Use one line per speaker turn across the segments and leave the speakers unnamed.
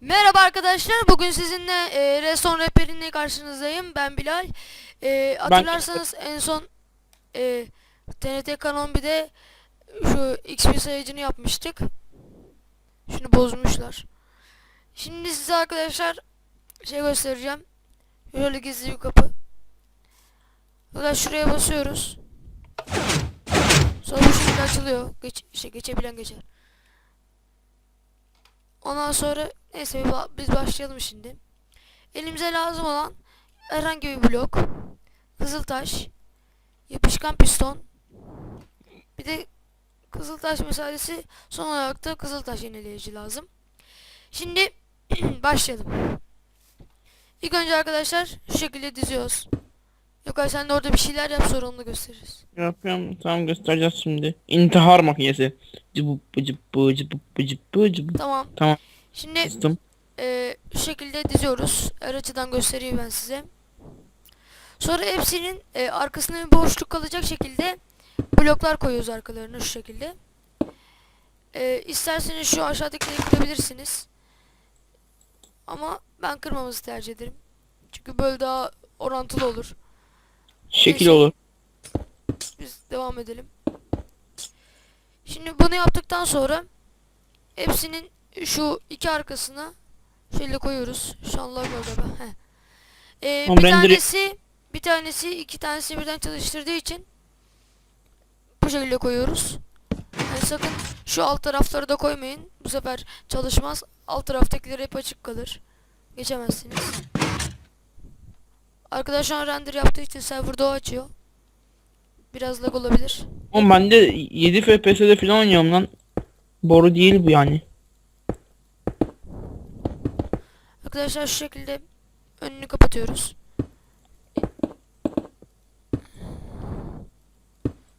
Merhaba arkadaşlar. Bugün sizinle e, Reson Rehberi'nle karşınızdayım. Ben Bilal. E, hatırlarsanız en son e, TNT Canon 1'de şu XP sayacını yapmıştık. Şunu bozmuşlar. Şimdi size arkadaşlar şey göstereceğim. Şöyle gizli bir kapı. Burada şuraya basıyoruz. Sonra bu şekilde açılıyor. Geç, işte geçebilen geçer. Ondan sonra neyse biz başlayalım şimdi. Elimize lazım olan herhangi bir blok, kızıltaş, yapışkan piston, bir de kızıltaş meselesi son olarak da kızıltaş yenileyici lazım. Şimdi başlayalım. İlk önce arkadaşlar şu şekilde diziyoruz. Yok ay sen de orada bir şeyler yap sonra onu da gösteririz.
Yapıyorum. Tamam göstereceğiz şimdi. İntihar makinesi. Cıbıp cıbıp cıbıp cıbıp cıbıp.
Tamam.
Tamam.
Şimdi
Kıstım.
Ee, şu şekilde diziyoruz. Her açıdan göstereyim ben size. Sonra hepsinin e, arkasına bir boşluk kalacak şekilde bloklar koyuyoruz arkalarına şu şekilde. Ee, isterseniz şu aşağıdakileri kırabilirsiniz. Ama ben kırmamızı tercih ederim. Çünkü böyle daha orantılı olur.
Şekil
neyse.
olur.
Biz devam edelim. Şimdi bunu yaptıktan sonra hepsinin şu iki arkasına şöyle koyuyoruz. Lag oldu be. Ee, bir
render-
tanesi bir tanesi iki tanesi birden çalıştırdığı için bu şekilde koyuyoruz. Yani sakın şu alt tarafları da koymayın. Bu sefer çalışmaz. Alt taraftakiler hep açık kalır. Geçemezsiniz. Arkadaş şu an render yaptığı için serverda o açıyor. Biraz lag olabilir.
Oğlum ben de 7 FPS'de falan oynuyorum lan. Boru değil bu yani.
Arkadaşlar şu şekilde önünü kapatıyoruz.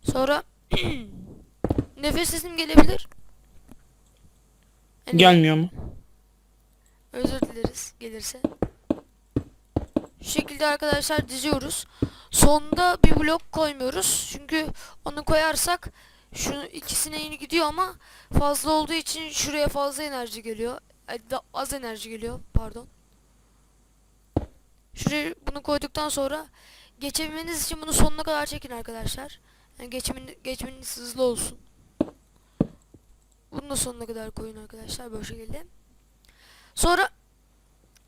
Sonra nefes sesim gelebilir. Yani
Gelmiyor mu?
Özür dileriz gelirse. Şu şekilde arkadaşlar diziyoruz. Sonda bir blok koymuyoruz. Çünkü onu koyarsak şu ikisine yeni gidiyor ama fazla olduğu için şuraya fazla enerji geliyor. Da- az enerji geliyor pardon. Şuraya bunu koyduktan sonra geçebilmeniz için bunu sonuna kadar çekin arkadaşlar. Yani geçmin, geçmeniz hızlı olsun. Bunu da sonuna kadar koyun arkadaşlar böyle şekilde. Sonra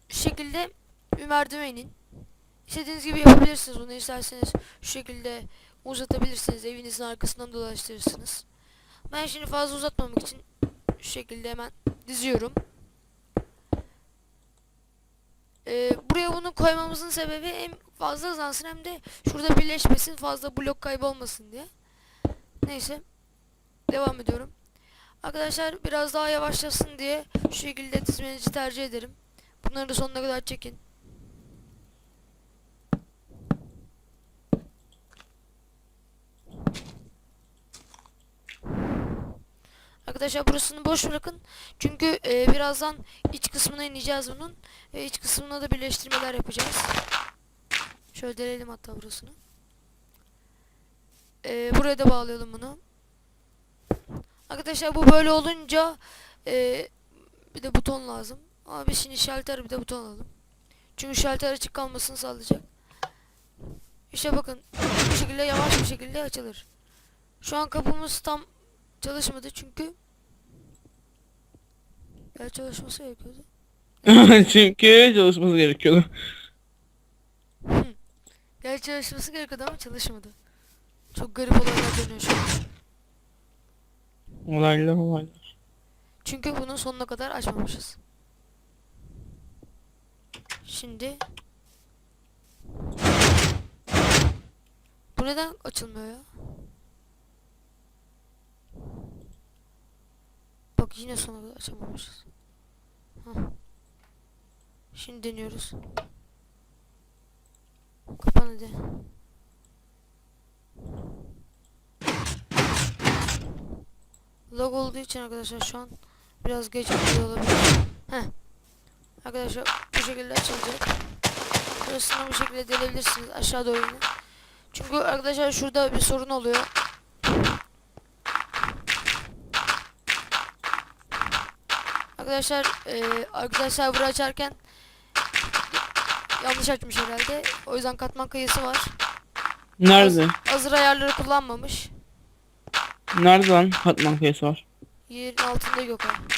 şekilde bir merdivenin istediğiniz gibi yapabilirsiniz bunu isterseniz şu şekilde uzatabilirsiniz evinizin arkasından dolaştırırsınız. Ben şimdi fazla uzatmamak için şu şekilde hemen diziyorum. Ee, buraya bunu koymamızın sebebi hem fazla hızlansın hem de şurada birleşmesin fazla blok kaybolmasın diye. Neyse devam ediyorum. Arkadaşlar biraz daha yavaşlasın diye şu şekilde dizmenizi tercih ederim. Bunları da sonuna kadar çekin. Arkadaşlar burasını boş bırakın. Çünkü e, birazdan iç kısmına ineceğiz bunun. Ve iç kısmına da birleştirmeler yapacağız. Şöyle delelim hatta burasını. E, buraya da bağlayalım bunu. Arkadaşlar bu böyle olunca e, bir de buton lazım. Ama biz şimdi şalter bir de buton alalım. Çünkü şalter açık kalmasını sağlayacak. İşte bakın bu şekilde yavaş bir şekilde açılır. Şu an kapımız tam çalışmadı çünkü ya çalışması gerekiyordu.
Çünkü çalışması gerekiyordu.
Ya çalışması gerekiyordu ama çalışmadı. Çok garip olaylar dönüyor şu an.
Olaylar olaylar.
Çünkü bunun sonuna kadar açmamışız. Şimdi Bu neden açılmıyor ya? Bak yine sona kadar açamamışız. Hah. Şimdi deniyoruz. Kapan hadi. Lag olduğu için arkadaşlar şu an biraz geç oluyor olabilir. Heh. Arkadaşlar bu şekilde açılacak. Burasını bu şekilde delebilirsiniz aşağı doğru. Çünkü arkadaşlar şurada bir sorun oluyor. Arkadaşlar e, arkadaşlar burayı açarken yanlış açmış herhalde. O yüzden katman kayısı var.
Nerede?
Hazır ayarları kullanmamış.
Nerede lan katman kayısı var?
Yerin altında yok abi.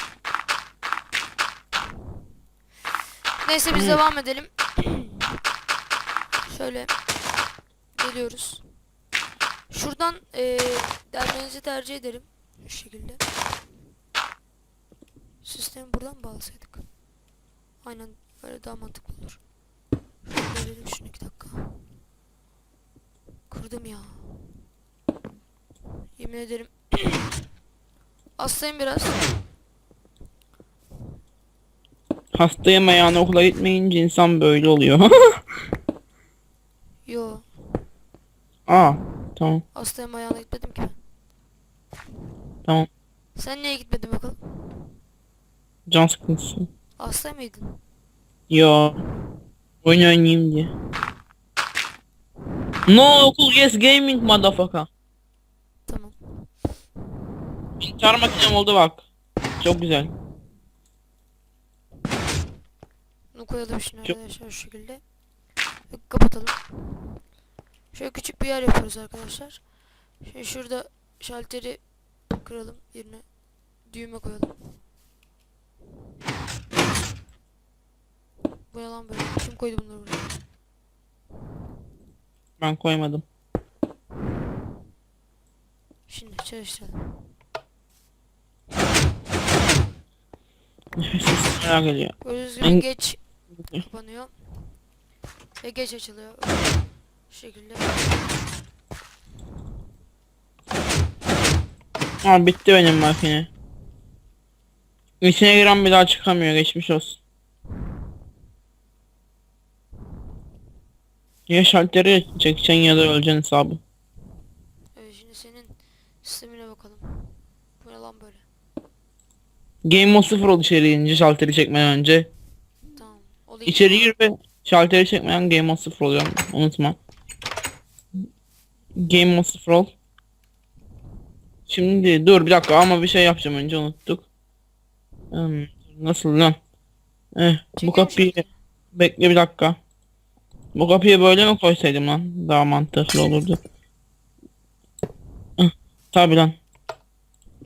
Neyse biz devam edelim. Şöyle geliyoruz. Şuradan eee delmenizi tercih ederim. Şu şekilde. Sistemi buradan bağlasaydık. Aynen böyle daha mantıklı olur. Şöyle şunu iki dakika. Kırdım ya. Yemin ederim. Hastayım biraz.
Hastayım ayağına okula gitmeyince insan böyle oluyor.
Yo.
Aa tamam
Hastayım ayağına gitmedim ki.
tamam.
Sen niye gitmedin bakalım?
Can sıkıntısı.
Hasta mıydın?
Yo. Oyun oynayayım diye. No okul yes gaming motherfucker.
Tamam.
İntihar makinem oldu bak. Çok güzel.
Bunu koyalım şimdi
Çok-
arkadaşlar şu şekilde. Kapatalım. Şöyle küçük bir yer yapıyoruz arkadaşlar. Şimdi şurada şalteri kıralım yerine düğme koyalım. Bu yalan böyle. Kim koydu bunları buraya?
Ben koymadım.
Şimdi çalıştıralım.
Merak geliyor.
Gördüğünüz gibi
En-
geç kapanıyor. Ve geç açılıyor. Şu şekilde.
Aa bitti benim makine. İçine giren bir daha çıkamıyor geçmiş olsun. Ya şalteri çekeceksin ya da öleceksin hesabı.
Evet şimdi senin sistemine bakalım. Bu ne lan böyle?
Game mode 0 oldu içeri girince şalteri çekmeden önce.
Tamam. O da
İçeri gir ve şalteri çekmeden game mode 0 oluyor. Unutma. Game mode 0 ol. Şimdi dur bir dakika ama bir şey yapacağım önce unuttuk. Hmm, nasıl lan? Eh, bu kapıyı bekle bir dakika. Bu kapıyı böyle mi koysaydım lan? Daha mantıklı olurdu. Tabi lan.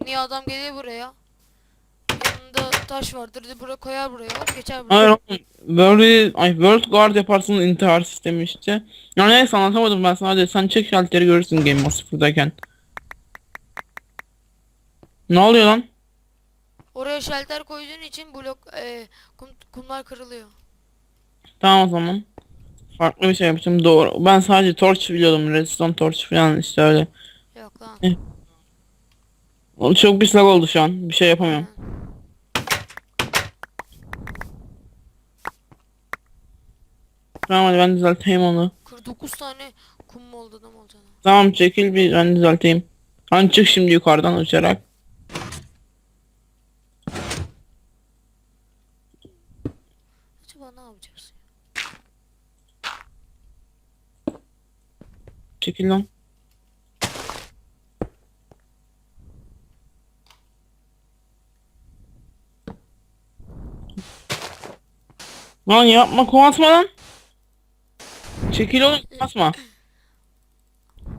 Niye adam geliyor buraya? Yanında taş vardır buraya koyar buraya geçer buraya.
Hayır oğlum. Böyle ay World Guard yaparsın intihar sistemi işte. Ya neyse anlatamadım ben sana hadi sen çek şalteri görürsün Game Mode 0'dayken. Ne oluyor lan?
Oraya şalter koyduğun için blok e, kum, kumlar kırılıyor.
Tamam o zaman. Farklı bir şey yapacağım doğru. Ben sadece torch biliyordum. Redstone torch falan işte öyle.
Yok lan.
Eh. Çok bir lag oldu şu an. Bir şey yapamıyorum. Tamam hadi ben düzelteyim onu.
49 tane kum oldu adam olacağına.
Tamam çekil bir ben düzelteyim. Hani çık şimdi yukarıdan uçarak.
Acaba ne yapacağız?
Çekil lan. Lan yapma kovatma lan. Çekil oğlum kovatma.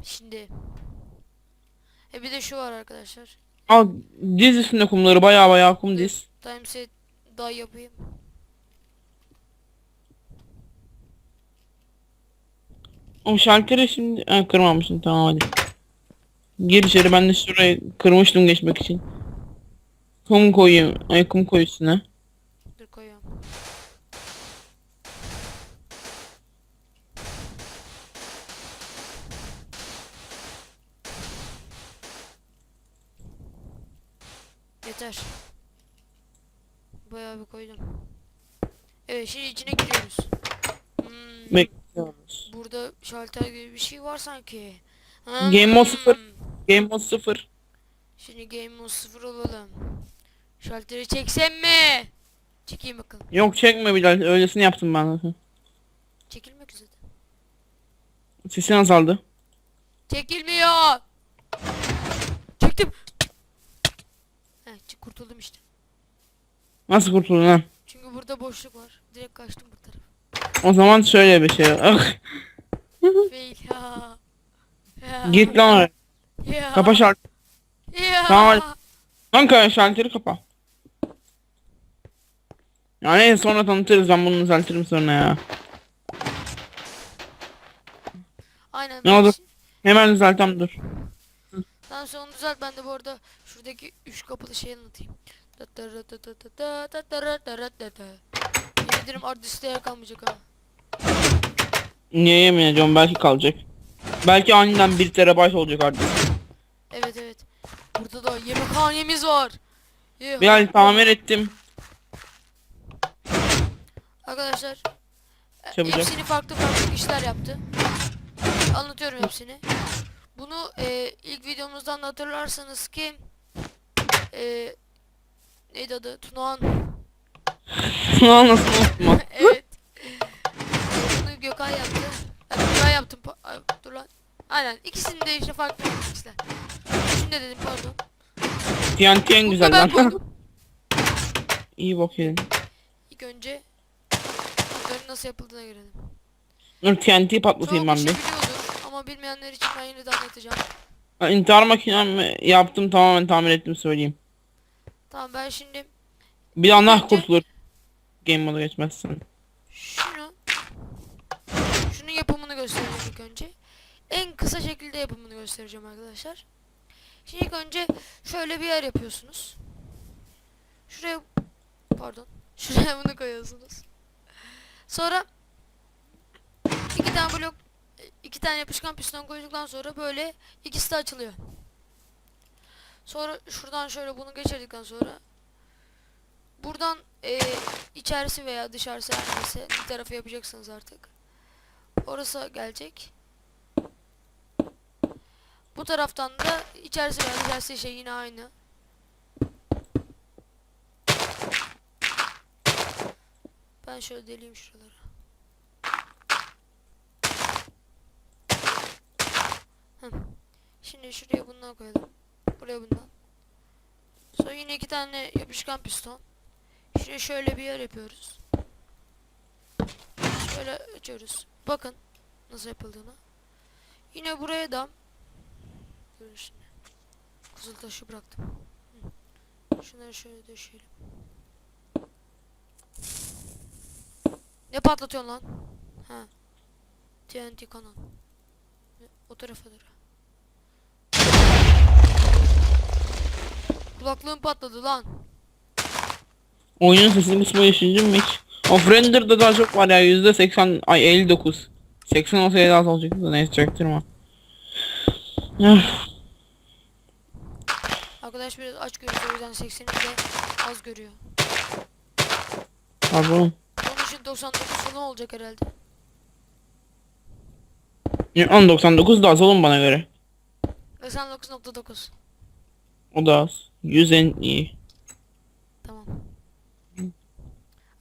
Şimdi. E bir de şu var arkadaşlar.
Al diz üstünde kumları baya baya kum diz.
Timeset daha yapayım.
O şalteri şimdi ha, kırmamışsın tamam hadi. Gir içeri ben de şurayı kırmıştım geçmek için. Kum koyayım. Ay kum koy üstüne.
Dur koyuyorum. Yeter. Bayağı bir koydum. Evet şimdi içine giriyoruz. Hmm,
Bekliyoruz.
burada şalter gibi bir şey var sanki.
Game mode sıfır.
Hmm,
Game mode 0.
Şimdi game mode 0 olalım. Şalteri çeksem mi? Çekeyim bakalım.
Yok çekme Bilal öylesini yaptım ben zaten.
Çekilmek üzere.
Sesin azaldı.
Çekilmiyor. Çektim. Heh, kurtuldum işte.
Nasıl kurtuldun lan?
Çünkü burada boşluk var. Direkt kaçtım bu tarafa.
O zaman şöyle bir şey. Ah,
ya. Ya.
Git lan oraya.
Ya.
Kapa.
Ya.
Tamam, Kanka şalteri kapa. Yani sonra tanıtırız ben bunu düzeltirim sonra ya.
Aynen.
Ne
ben
oldu?
şimdi-
Hemen düzeltem dur.
Tamam sen onu düzelt ben de bu arada şuradaki üç kapılı şeyi anlatayım. Yemin ederim artiste yer kalmayacak ha.
Niye ediyorum belki kalacak. Belki aniden 1 terabayt olacak artık.
Evet evet. Burada da yemekhanemiz var. Ye-
Bilal tamir ettim.
Arkadaşlar e,
Çabucak.
hepsini farklı farklı işler yaptı. Anlatıyorum hepsini. Bunu e, ilk videomuzdan da hatırlarsanız ki e, neydi adı? Tunağan.
Lan nasıl unutma.
evet. Gökhan yaptı. Yani ben yaptım. Ay, Dur lan. Aynen. İkisini de işte farklı işler. Şunu da dedim pardon.
TNT en güzel
ben
lan.
buldum.
İyi bak yedin.
İlk önce bunların nasıl yapıldığına görelim.
Dur TNT
Çoğu
patlatayım ben
kişi
bir.
biliyordur ama bilmeyenler için ben yine de anlatacağım.
Ha, İntihar makinemi yaptım tamamen tamir ettim söyleyeyim.
Tamam ben şimdi
Bir
Önce-
kurtulur. Game moda geçmezsin.
şunu şunun yapımını göstereceğim ilk önce. En kısa şekilde yapımını göstereceğim arkadaşlar. Şimdi ilk önce şöyle bir yer yapıyorsunuz. Şuraya pardon. Şuraya bunu koyuyorsunuz. Sonra iki tane blok iki tane yapışkan piston koyduktan sonra böyle ikisi de açılıyor. Sonra şuradan şöyle bunu geçirdikten sonra buradan eee içerisi veya dışarısı her neyse bir tarafı yapacaksınız artık. Orası gelecek. Bu taraftan da içerisi dışarısı şey yine aynı. Ben şöyle deleyim şuraları. Şimdi şuraya bundan koyalım. Buraya bundan. Sonra yine iki tane yapışkan piston. Şuraya şöyle bir yer yapıyoruz. Şöyle açıyoruz. Bakın nasıl yapıldığını. Yine buraya da Durun şimdi. Kızıl taşı bıraktım. Şunları şöyle döşeyelim. Ne patlatıyorsun lan? Ha. TNT kanon. O tarafa dur. Kulaklığım patladı lan.
Oyunun sesini kısmayı düşündün mü hiç? Of render'da daha çok var ya yüzde 80 ay 59. 80 olsaydı az olacaktı da neyse çaktırma.
Arkadaş biraz aç görüyor o yüzden 80'i de az görüyor.
Pardon.
Onun için 99 falan olacak herhalde.
Ya, 1099 da az oğlum bana göre.
99.9
O da az. 100 en iyi.
Tamam.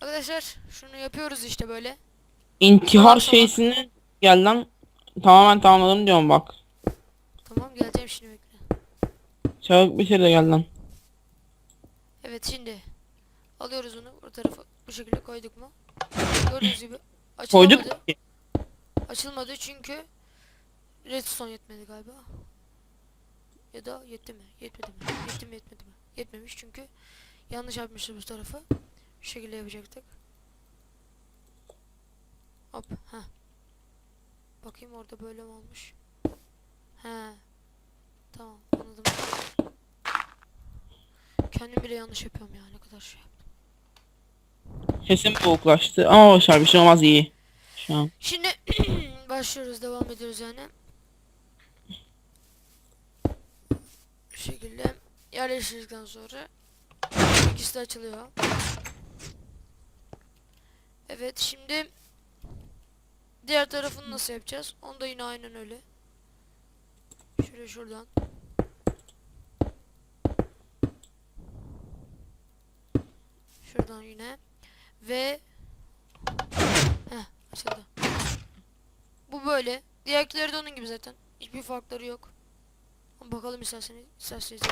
Arkadaşlar şunu yapıyoruz işte böyle.
İntihar
Tamam, tamam.
şeysini gel lan. Tamamen tamamladım diyorum bak.
Tamam geleceğim şimdi bekle.
Çabuk bitir de gel lan.
Evet şimdi alıyoruz onu bu tarafa bu şekilde koyduk mu? Gördüğünüz gibi açılmadı.
Koyduk.
Açılmadı çünkü redstone yetmedi galiba. Ya da yetti mi? Yetmedi mi? Yetti mi yetmedi mi? Yetmemiş çünkü yanlış yapmışız bu tarafı. Şu şekilde yapacaktık. Hop ha. Bakayım orada böyle mi olmuş? He. Tamam anladım. Kendim bile yanlış yapıyorum ya ne kadar şey yaptım.
Sesim boğuklaştı ama boşver bir şey olmaz iyi. Şu an.
Şimdi başlıyoruz devam ediyoruz yani. Bu şekilde yerleştirdikten sonra ikisi de açılıyor. Evet şimdi diğer tarafını nasıl yapacağız? Onu da yine aynen öyle. Şöyle şuradan. Şuradan yine ve Heh açıldı. Bu böyle. Diğerkileri de onun gibi zaten. Hiçbir farkları yok. Bakalım isterseniz isterseniz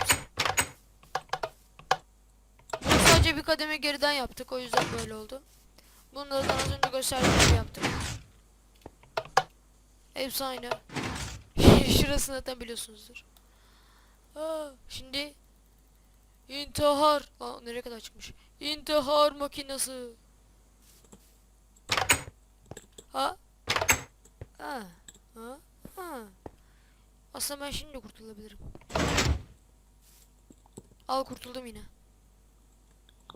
sadece bir kademe geriden yaptık. O yüzden böyle oldu. Bunu da az önce gösterdiğim gibi yaptık. Hepsi aynı. Şurasını zaten biliyorsunuzdur. Aa, şimdi intihar. Aa, nereye kadar çıkmış? İntihar makinesi. Ha? Ha? Ha? Ha? Aslında ben şimdi kurtulabilirim. Al kurtuldum yine.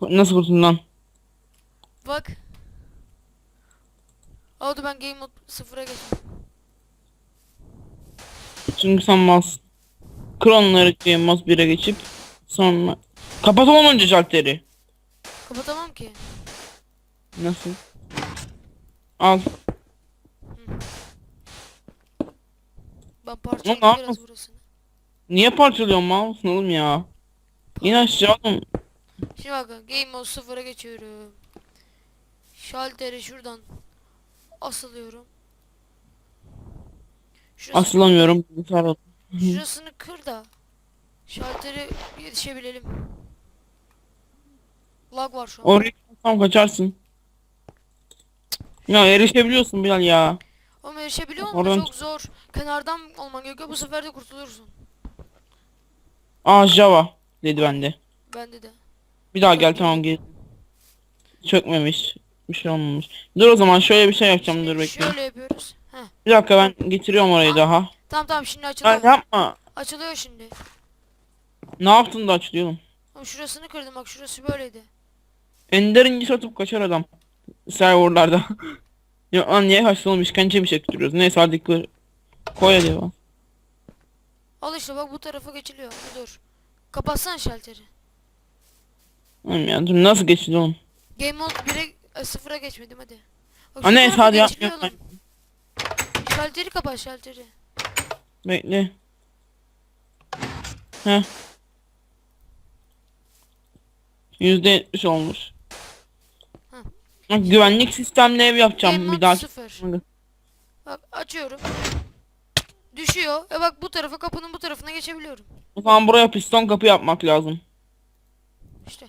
Nasıl kurtuldun lan?
Bak. Oldu ben game mode sıfıra geçtim.
Çünkü sen malsın. Kır onları Game 1'e geçip sonra kapat oğlum önce şalteri.
Kapatamam ki.
Nasıl? Al.
Ben
ne
parçaladım biraz
yapıyorsun?
burasını.
Niye parçalıyorsun mısın oğlum ya? İn aşağı oğlum.
Şimdi bakın game mode sıfıra geçiyorum. Şalteri şuradan asılıyorum. Şurası,
Asılamıyorum. Oğlum.
şurasını kır da şalteri yetişebilelim. Lag var şu an.
Oraya tam kaçarsın. Ya erişebiliyorsun Bilal ya.
Ama erişebiliyor musun?
Oradan-
Çok zor. Kenardan olman gerekiyor. Bu sefer de kurtulursun.
Aa Java dedi bende.
Bende de.
Bir daha gel tamam gel. Çökmemiş. Bir şey olmamış. Dur o zaman şöyle bir şey yapacağım
Şimdi
dur bekle.
Şöyle yapıyoruz. Heh.
Bir dakika ben getiriyorum orayı daha.
Tamam tamam şimdi açılıyor.
yapma.
Açılıyor şimdi.
Ne yaptın da açılıyorum.
Şurasını kırdım bak şurası böyleydi.
Ender incisi atıp kaçar adam. Serverlarda. ya lan niye kaçtın işkence bir şey götürüyoruz. Neyse hadi kır. Koy hadi ya.
Al işte bak bu tarafa geçiliyor. Bir dur. Kapatsan şalteri.
Oğlum ya dur nasıl geçti oğlum.
Game mode 1'e e, 0'a geçmedim hadi. Bak, şu
neyse
tarafa
hadi yap.
geçiliyor
yap.
oğlum. Şalteri kapat şalteri.
Bekle. Heh. Yüzde yetmiş olmuş.
Hı.
Bak, güvenlik sistemli ev yapacağım bir daha.
0. Bak açıyorum. Düşüyor. E bak bu tarafa kapının bu tarafına geçebiliyorum.
O zaman buraya piston kapı yapmak lazım.
İşte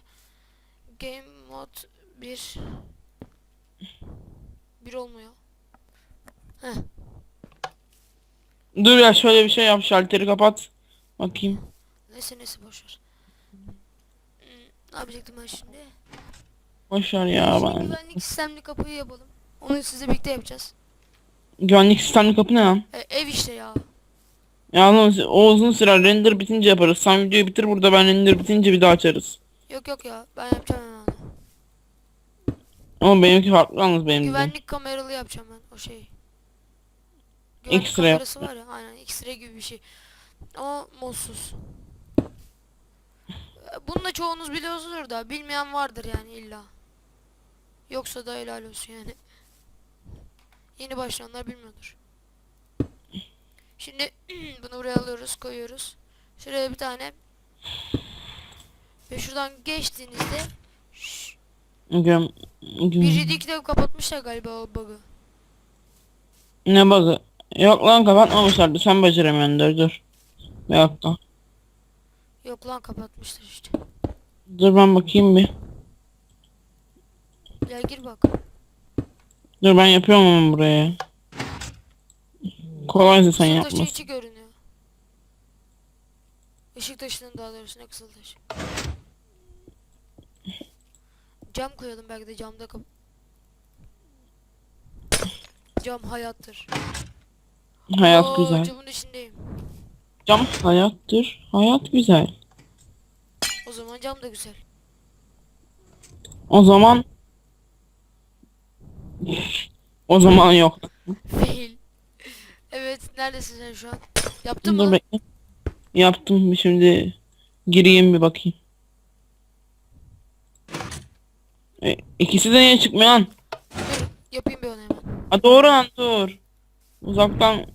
game mod 1 1 olmuyor. Heh.
Dur ya şöyle bir şey yap şalteri kapat. Bakayım.
Neyse neyse boşver. Hmm, ne yapacaktım ben şimdi?
Boşver ya
Şimdi
ben.
güvenlik sistemli kapıyı yapalım. Onu sizle birlikte yapacağız.
Güvenlik sistemli kapı ne lan?
E, ev işte ya.
Ya lan o uzun sürer render bitince yaparız. Sen videoyu bitir burada ben render bitince bir daha açarız.
Yok yok ya. Ben yapacağım hemen. onu.
Ama benimki farklı yalnız benim.
Güvenlik kameralı yapacağım ben o şeyi. Güvenlik
X-ray
kamerası var ya. Aynen X-ray gibi bir şey. Ama modsuz. Bunu da çoğunuz biliyorsunuzdur da bilmeyen vardır yani illa. Yoksa da helal olsun yani. Yeni başlayanlar bilmiyordur. Şimdi bunu buraya alıyoruz, koyuyoruz. Şuraya bir tane. Ve şuradan geçtiğinizde
Güm, güm.
bir iki de kapatmışlar galiba o bug'ı.
Ne bug'ı? Yok lan kapatmamışlardı sen beceremiyorsun dur. Bir dakika.
Yok lan kapatmışlar işte.
Dur ben bakayım bir.
Gel gir bak.
Dur ben yapıyorum ama buraya. Kolaysa sen
Kısıltaşı
yapmasın.
içi görünüyor. Işık taşının daha doğrusu ne kısıltaşı. Cam koyalım belki de camda kap... Cam hayattır.
Hayat
Oo,
güzel.
Camın içindeyim.
Cam hayattır. Hayat güzel.
O zaman cam da güzel.
O zaman o zaman yok.
Fail. evet neredesin sen şu an? Yaptın
Dur
mı?
bekle. Yaptım şimdi gireyim bir bakayım. E, ikisi de niye çıkmıyor lan?
Dur yapayım bir onu hemen.
Ha doğru lan dur. Uzaktan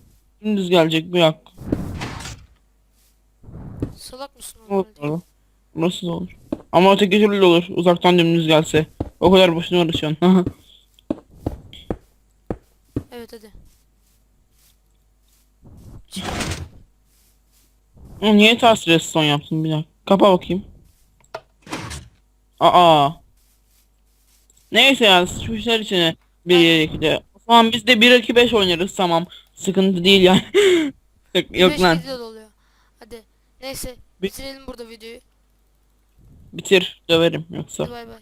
dümdüz gelecek bir dakika.
Salak mısın
Olur.
oğlum?
olur. Burası da olur. Ama öteki türlü de olur. Uzaktan dümdüz gelse. O kadar boşuna uğraşıyorsun.
Evet hadi.
Niye ters redstone yaptın bir dakika? Kapa bakayım. Aa. Neyse ya sıçmışlar içine bir yere ikide. O zaman biz de 1 2 5 oynarız tamam. Sıkıntı değil yani. Yok, Yok lan.
oluyor. Hadi. Neyse. Bitirelim burada videoyu.
Bitir döverim yoksa.
Hadi bay bay.